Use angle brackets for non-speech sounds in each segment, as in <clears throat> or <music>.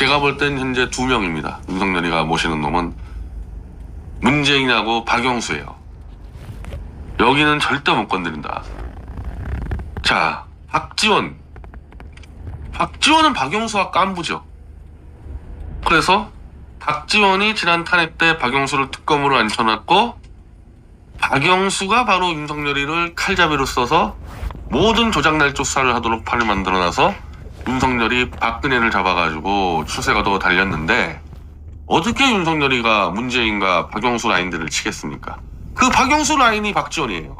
제가 볼 땐 현재 두 명입니다. 윤석열이가 모시는 놈은 문재인하고 박영수예요. 여기는 절대 못 건드린다. 자, 박지원. 박지원은 박영수와 깐부죠. 그래서 박지원이 지난 탄핵 때 박영수를 특검으로 앉혀놨고 박영수가 바로 윤석열이를 칼잡이로 써서 모든 조작 날조 수사를 하도록 판을 만들어놔서 윤석열이 박근혜를 잡아가지고 추세가 더 달렸는데 어떻게 윤석열이가 문재인과 박영수 라인들을 치겠습니까? 그 박영수 라인이 박지원이에요.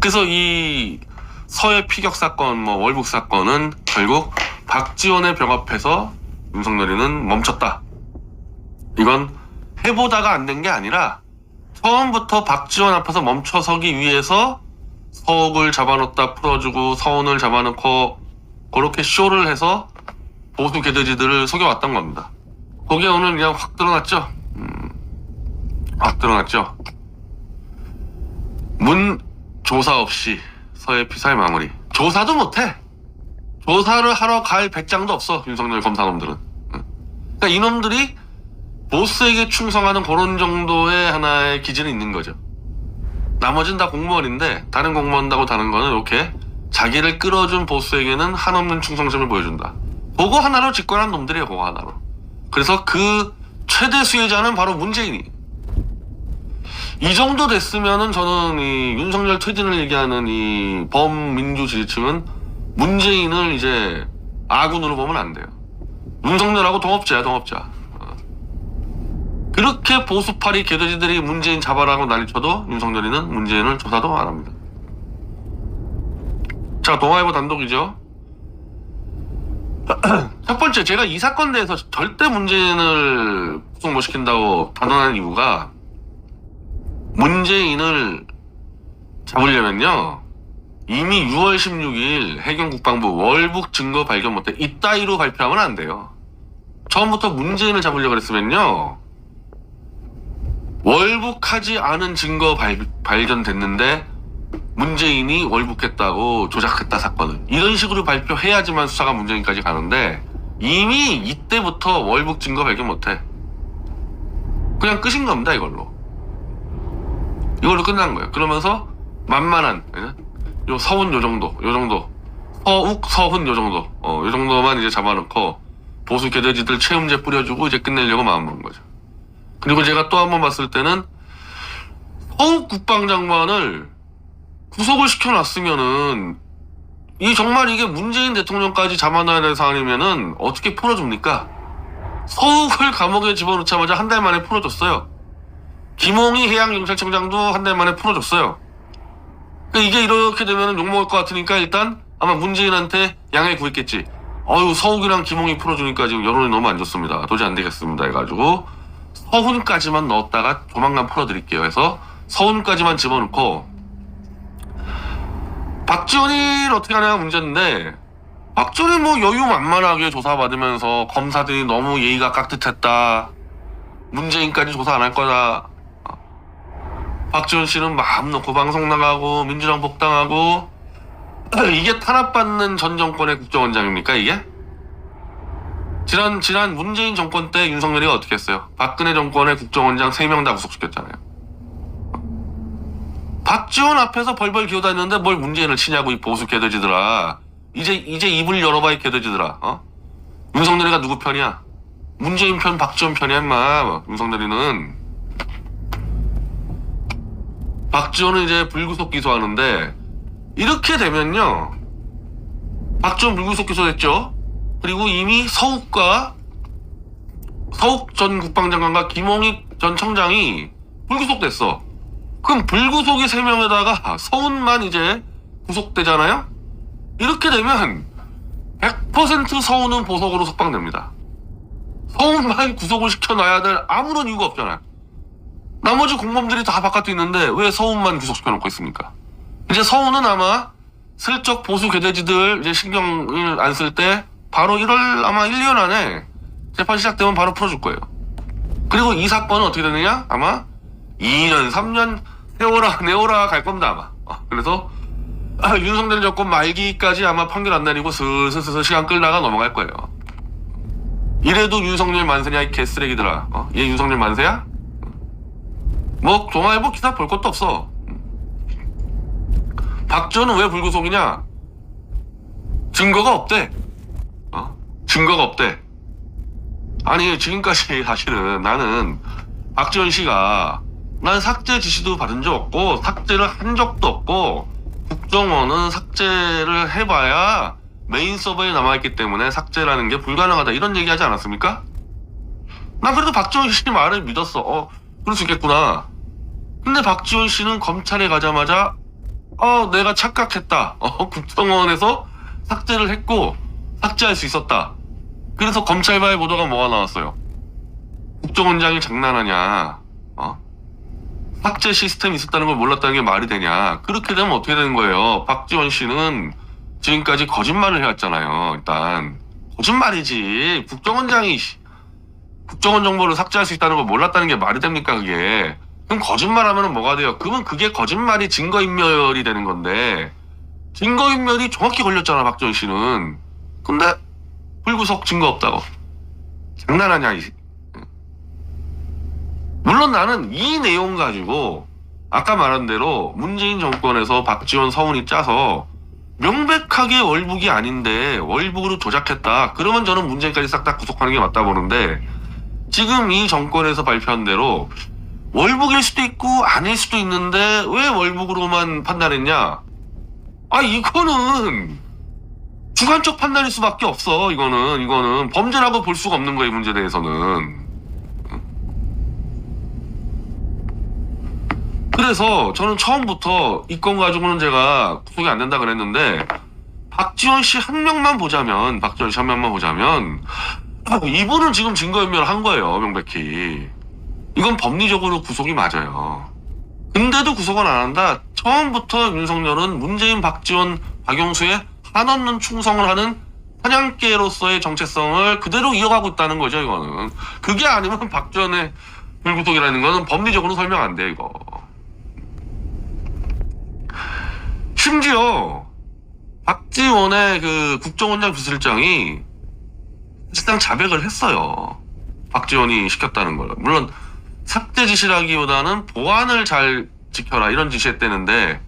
그래서 이 서해 피격 사건, 뭐 월북 사건은 결국 박지원의 벽 앞에서 윤석열이는 멈췄다. 이건 해보다가 안 된 게 아니라 처음부터 박지원 앞에서 멈춰서기 위해서 서욱을 잡아놓다 풀어주고 서운을 잡아놓고 그렇게 쇼를 해서 보수 개돼지들을 속여왔던 겁니다. 그게 오늘 그냥 확 드러났죠. 음, 확 드러났죠. 문 조사 없이 서해 피살 마무리. 조사도 못해. 조사를 하러 갈 배짱도 없어 윤석열 검사놈들은. 응. 그러니까 이놈들이 보스에게 충성하는 그런 정도의 하나의 기질이 있는 거죠. 나머지는 다 공무원인데 다른 공무원하고 다른 거는 이렇게 자기를 끌어준 보스에게는 한없는 충성심을 보여준다. 그거 하나로 집권한 놈들이에요. 그거 하나로. 그래서 그 최대 수혜자는 바로 문재인이. 이 정도 됐으면은 저는 이 윤석열 퇴진을 얘기하는 이 범민주 지지층은 문재인을 이제 아군으로 보면 안 돼요. 윤석열하고 동업자야, 동업자. 어. 그렇게 보수파리 개돼지들이 문재인 잡아라고 난리쳐도 윤석열이는 문재인을 조사도 안 합니다. 자, 동아일보 단독이죠. <clears throat> 첫 번째, 제가 이 사건 대해서 절대 문재인을 구속 못 시킨다고 단언하는 이유가 문재인을 잡으려면요. 이미 6월 16일 해경 국방부 월북 증거 발견 못해 이따위로 발표하면 안 돼요. 처음부터 문재인을 잡으려고 했으면요. 월북하지 않은 증거 발, 발견됐는데 문재인이 월북했다고 조작했다 사건을 이런 식으로 발표해야지만 수사가 문재인까지 가는데 이미 이때부터 월북 증거 발견 못해. 그냥 끝인 겁니다 이걸로. 이걸로 끝난 거예요. 그러면서 만만한 예? 요 서훈 요 정도 요 정도. 서욱 서훈 요 정도. 어, 요 정도만 이제 잡아놓고 보수 개돼지들 체험제 뿌려주고 이제 끝내려고 마음먹은 거죠. 그리고 제가 또 한 번 봤을 때는 서욱 국방장관을 구속을 시켜놨으면은 이 정말 이게 문재인 대통령까지 잡아놔야 될 사안이면은 어떻게 풀어줍니까? 서욱을 감옥에 집어넣자마자 한 달 만에 풀어줬어요. 김홍희 해양경찰청장도 한 달 만에 풀어줬어요. 그러니까 이게 이렇게 되면 욕먹을 것 같으니까 일단 아마 문재인한테 양해 구했겠지. 어유 서욱이랑 김홍희 풀어주니까 지금 여론이 너무 안 좋습니다. 도저히 안 되겠습니다. 해가지고 서훈까지만 넣었다가 조만간 풀어드릴게요. 해서 서훈까지만 집어넣고 박지원이를 어떻게 하냐가 문제인데 박지원이 뭐 여유 만만하게 조사받으면서 검사들이 너무 예의가 깍듯했다. 문재인까지 조사 안 할 거다. 박지원 씨는 마음 놓고 방송 나가고 민주당 복당하고 <clears throat> 이게 탄압받는 전 정권의 국정원장입니까 이게? 지난 지난 문재인 정권 때 윤석열이 어떻게 했어요? 박근혜 정권의 국정원장 3명 다 구속시켰잖아요. 박지원 앞에서 벌벌 기어다녔는데 뭘 문재인을 치냐고 이 보수 개돼지들아. 이제 이제 입을 열어봐 이 개돼지들아. 어? 윤석열이가 누구 편이야? 문재인 편, 박지원 편이야 임마. 윤석열이는 박지원은 이제 불구속 기소하는데 이렇게 되면요. 박지원 불구속 기소됐죠. 그리고 이미 서욱과 서욱 전 국방장관과 김홍희 전 청장이 불구속됐어. 그럼 불구속이 3명에다가 서훈만 이제 구속되잖아요? 이렇게 되면 100% 서훈은 보석으로 석방됩니다. 서훈만 구속을 시켜놔야 될 아무런 이유가 없잖아요. 나머지 공범들이 다 바깥에 있는데 왜 서훈만 구속시켜놓고 있습니까? 이제 서훈은 아마 슬쩍 보수 개돼지들 이제 신경을 안 쓸 때 바로 1월 아마 1, 2년 안에 재판 시작되면 바로 풀어줄 거예요. 그리고 이 사건은 어떻게 되느냐? 아마 2년, 3년 내오라, 내오라 갈 겁니다, 아마. 어, 그래서 아, 윤석열 정권 말기까지 아마 판결 안 내리고 슬슬슬슬 시간 끌다가 넘어갈 거예요. 이래도 윤석열 만세냐 이 개쓰레기들아. 어? 얘 윤석열 만세야? 뭐 동아일보 기사 볼 것도 없어. 박지원은 왜 불구속이냐? 증거가 없대. 어? 증거가 없대. 아니 지금까지 <laughs> 사실은 나는 박지원 씨가 난 삭제 지시도 받은 적 없고 삭제를 한 적도 없고 국정원은 삭제를 해봐야 메인 서버에 남아있기 때문에 삭제라는 게 불가능하다 이런 얘기 하지 않았습니까? 난 그래도 박지원 씨 말을 믿었어. 어, 그럴 수 있겠구나. 근데 박지원 씨는 검찰에 가자마자 어, 내가 착각했다. 어, 국정원에서 삭제를 했고 삭제할 수 있었다. 그래서 검찰과의 보도가 뭐가 나왔어요? 국정원장이 장난하냐? 어? 삭제 시스템이 있었다는 걸 몰랐다는 게 말이 되냐? 그렇게 되면 어떻게 되는 거예요? 박지원 씨는 지금까지 거짓말을 해왔잖아요. 일단 거짓말이지. 국정원장이 씨, 국정원 정보를 삭제할 수 있다는 걸 몰랐다는 게 말이 됩니까 그게? 그럼 거짓말하면 뭐가 돼요? 그러면 그게 거짓말이 증거인멸이 되는 건데 증거인멸이 정확히 걸렸잖아 박지원 씨는. 근데 불구속 증거 없다고. 장난하냐 이. 물론 나는 이 내용 가지고 아까 말한 대로 문재인 정권에서 박지원 서훈이 짜서 명백하게 월북이 아닌데 월북으로 조작했다. 그러면 저는 문재인까지 싹 다 구속하는 게 맞다 보는데 지금 이 정권에서 발표한 대로 월북일 수도 있고 아닐 수도 있는데 왜 월북으로만 판단했냐? 아 이거는 주관적 판단일 수밖에 없어. 이거는 이거는 범죄라고 볼 수가 없는 거예요. 이 문제에 대해서는. 그래서 저는 처음부터 이 건 가지고는 제가 구속이 안 된다 그랬는데 박지원 씨 한 명만 보자면 박지원 씨 한 명만 보자면 아, 이분은 지금 증거인멸한 거예요 명백히. 이건 법리적으로 구속이 맞아요. 근데도 구속은 안 한다. 처음부터 윤석열은 문재인 박지원 박영수의 한없는 충성을 하는 사냥개로서의 정체성을 그대로 이어가고 있다는 거죠 이거는. 그게 아니면 박지원의 불구속이라는 거는 법리적으로 설명 안 돼 이거 심지어 박지원의 그 국정원장 비서실장이 사실상 자백을 했어요. 박지원이 시켰다는 걸. 물론 삭제 지시라기보다는 보안을 잘 지켜라 이런 지시했다는데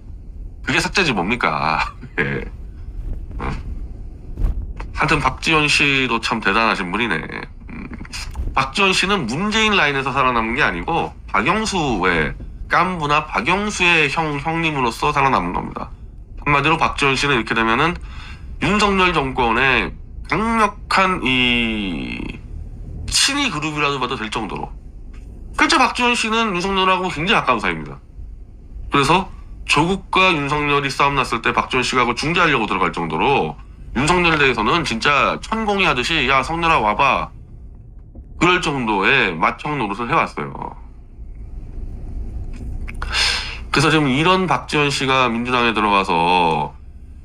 그게 삭제지 뭡니까? <laughs> 예. 어. 하여튼 박지원 씨도 참 대단하신 분이네. 음. 박지원 씨는 문재인 라인에서 살아남은 게 아니고 박영수의 깐부나 박영수의 형 형님으로서 살아남은 겁니다. 한마디로 박지원 씨는 이렇게 되면은 윤석열 정권의 강력한 이 친위 그룹이라도 봐도 될 정도로 실제 박지원 씨는 윤석열하고 굉장히 가까운 사이입니다. 그래서 조국과 윤석열이 싸움 났을 때 박지원 씨가 그 중재하려고 들어갈 정도로 윤석열에 대해서는 진짜 천공이 하듯이 야 성렬아 와봐 그럴 정도의 맏형 노릇을 해왔어요. 그래서 지금 이런 박지원 씨가 민주당에 들어가서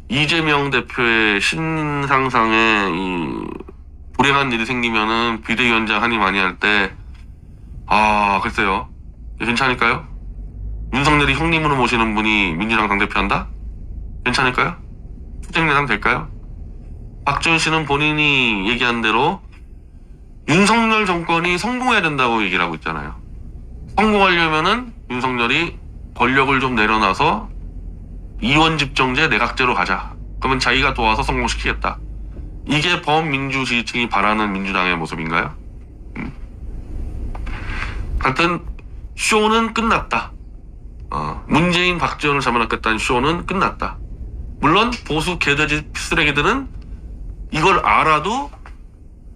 이재명 대표의 신상상에 이 불행한 일이 생기면은 비대위원장 한이 많이 할 때, 아, 글쎄요. 괜찮을까요? 윤석열이 형님으로 모시는 분이 민주당 당대표 한다? 괜찮을까요? 투쟁내당 될까요? 박지원 씨는 본인이 얘기한 대로 윤석열 정권이 성공해야 된다고 얘기를 하고 있잖아요. 성공하려면은 윤석열이 권력을 좀 내려놔서 이원 집정제 내각제로 가자. 그러면 자기가 도와서 성공시키겠다. 이게 범민주 지지층이 바라는 민주당의 모습인가요? 음. 하여튼 쇼는 끝났다. 어, 문재인 박지원을 잡아놨겠다는 쇼는 끝났다. 물론 보수 개돼지 쓰레기들은 이걸 알아도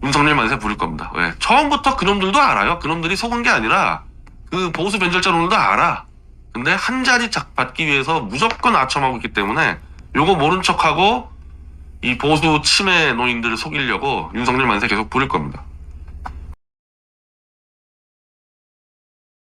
윤석열 만세 부릴 겁니다. 왜? 처음부터 그놈들도 알아요. 그놈들이 속은 게 아니라 그 보수 변절자놈들도 알아. 근데 한 자리 작 받기 위해서 무조건 아첨하고 있기 때문에 요거 모른 척하고 이 보수 치매 노인들을 속이려고 윤석열 만세 계속 부릴 겁니다.